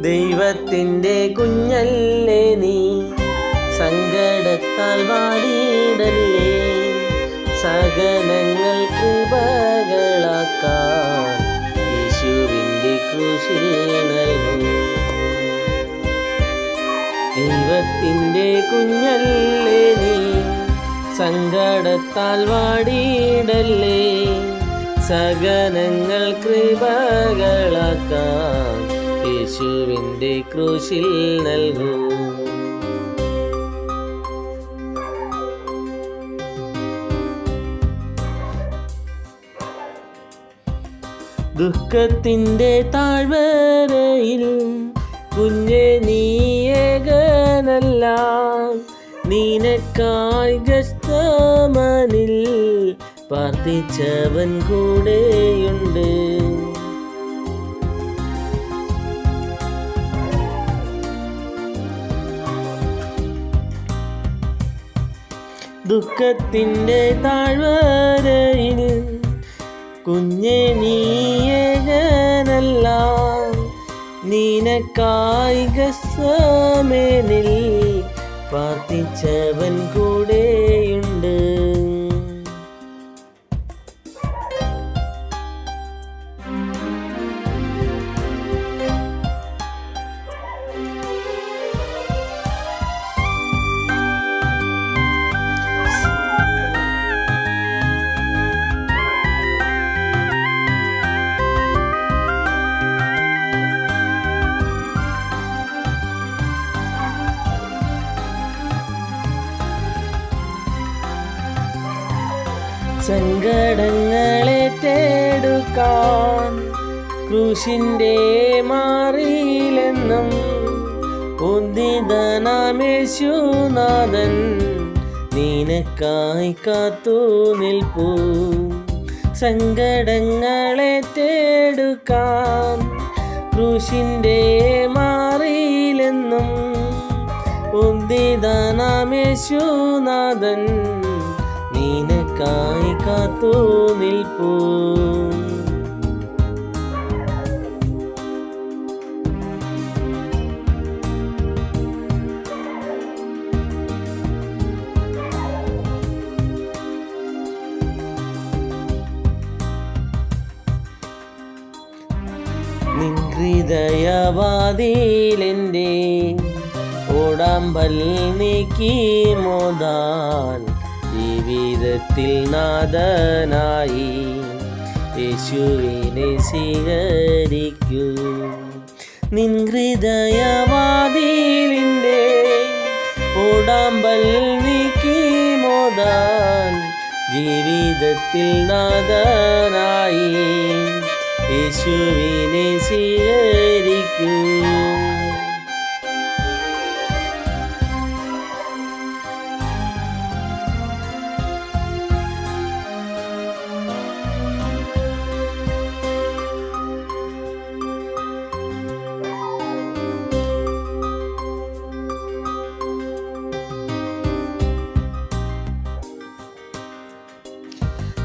ദൈവത്തിന്റെ കുഞ്ഞല്ലേ നീ? സങ്കടത്താൽ വാടിയിടല്ലേ? സകലങ്ങൾ കൃപകളാക്കാൻ യേശുവിന്റെ കൃഷി നൽകും ദൈവത്തിന്റെ കുഞ്ഞല്ലേ നീ? സങ്കടത്താൽ വാടിയിടല്ലേ? സകലങ്ങൾ കൃപകളാക്കാൻ യേശുവിന്റെ ക്രൂശിൽ നൽകൂ. ദുഃഖത്തിന്റെ താഴ്വരയിൽ കുഞ്ഞെ നീയകനല്ല നീനക്കായി ഗസ്തമനിൽ പ്രാർത്ഥിച്ചവൻ കൂടെയുണ്ട്. ദുഃഖത്തിന്റെ താഴ്വരയിൽ കുഞ്ഞെ നീയകനല്ല നീനക്കായി ഗസ്സമേനിൽ പ്രാർത്ഥിച്ചവൻ കൂടെയുണ്ട്. സങ്കടങ്ങളേറ്റെടുക്കാൻ ക്രൂശിന്റെ മാറിയിലെന്നും ഉദ്ദിതനാമേശുനാഥൻ നീനക്കായി കാത്തു നിൽപ്പൂ. തേടുക്കാൻ ക്രൂശിന്റെ മാറിയിലെന്നും ഉദ്ദിതനാമേശുനാഥൻ നിൽപ്പൂ നിൻഹൃദയവാതിലെന്റെ ഓടാമ്പൽ നീക്കി മോദാൻ ജീവിതത്തിൽ നാഥനായി യേശുവിനെ സ്വീകരിക്കൂ. നിൻ ഹൃദയവാതിലിന്റെ ഓടാമ്പൽ നീക്കി മോദാൻ ജീവിതത്തിൽ നാഥനായി യേശുവിനെ സ്വീകരിക്കൂ.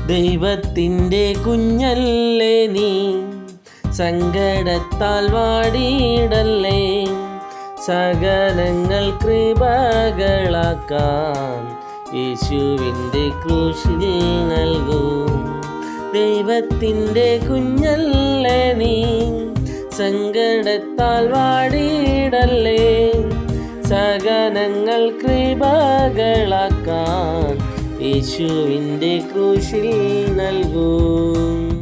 ദൈവത്തിന്റെ കുഞ്ഞല്ലേ നീ? സങ്കടത്താൽ വാടിയിടല്ലേ? സകലങ്ങൾ കൃപകളാക്കാൻ യേശുവിന്റെ ക്രൂശിൽ നൽകും. ദൈവത്തിന്റെ കുഞ്ഞല്ലേ നീ? സങ്കടത്താൽ വാടിയിടല്ലേ? സകലങ്ങൾ കൃപകളാക്കാൻ യേശുവിന്റെ ക്രൂശിൽ നൽകും.